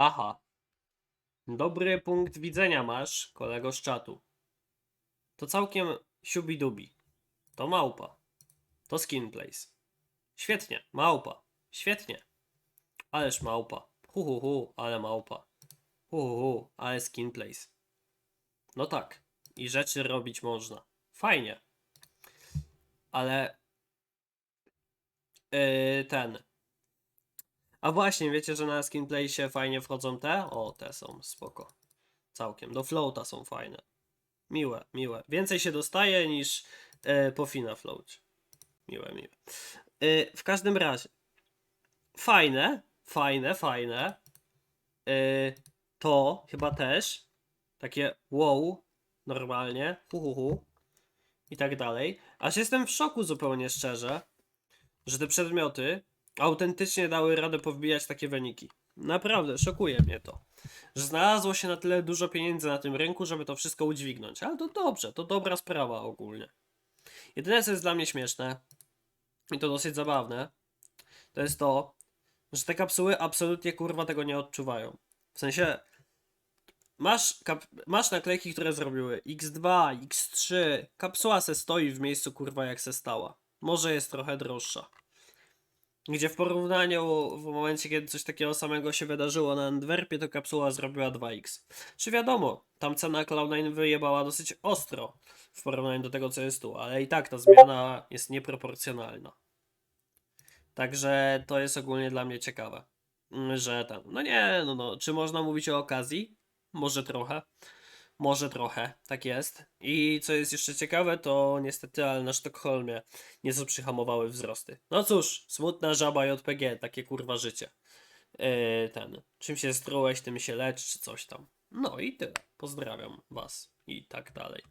Aha. Dobry punkt widzenia masz, kolego z czatu. To całkiem siubidubi. To małpa. To skin place. Świetnie, małpa. Świetnie. Ależ małpa. Hu hu hu, ale małpa. Hu hu hu, ale skin place. No tak. I rzeczy robić można. Fajnie. Ale yy, ten. A właśnie, wiecie, że na skinplaysie fajnie wchodzą te? O, te są spoko. Całkiem. Do floata są fajne. Miłe, miłe. Więcej się dostaje niż e, po fina float. Miłe, miłe. E, w każdym razie. Fajne, fajne, fajne. E, to chyba też. Takie wow, normalnie. Hu, hu, hu. I tak dalej. Aż jestem w szoku zupełnie szczerze, że te przedmioty autentycznie dały radę powbijać takie wyniki. Naprawdę, szokuje mnie to. Że znalazło się na tyle dużo pieniędzy na tym rynku, żeby to wszystko udźwignąć. Ale to dobrze, to dobra sprawa ogólnie. Jedyne, co jest dla mnie śmieszne, i to dosyć zabawne, to jest to, że te kapsuły absolutnie kurwa tego nie odczuwają. W sensie, masz, kap- masz naklejki, które zrobiły X2, X3, kapsuła se stoi w miejscu kurwa jak se stała. Może jest trochę droższa. Gdzie w porównaniu w momencie, kiedy coś takiego samego się wydarzyło na Antwerpie, to kapsuła zrobiła 2x. Czy wiadomo, tam cena Cloud9 wyjebała dosyć ostro w porównaniu do tego, co jest tu, ale i tak ta zmiana jest nieproporcjonalna. Także to jest ogólnie dla mnie ciekawe, że tam, no nie, no, no, czy można mówić o okazji? Może trochę. Może trochę, tak jest. I co jest jeszcze ciekawe, to niestety, ale na Sztokholmie nieco przyhamowały wzrosty. No cóż, smutna żaba JPG, takie kurwa życie. Yy, ten, czym się strułeś, tym się lecz, czy coś tam. No i tyle. Pozdrawiam was i tak dalej.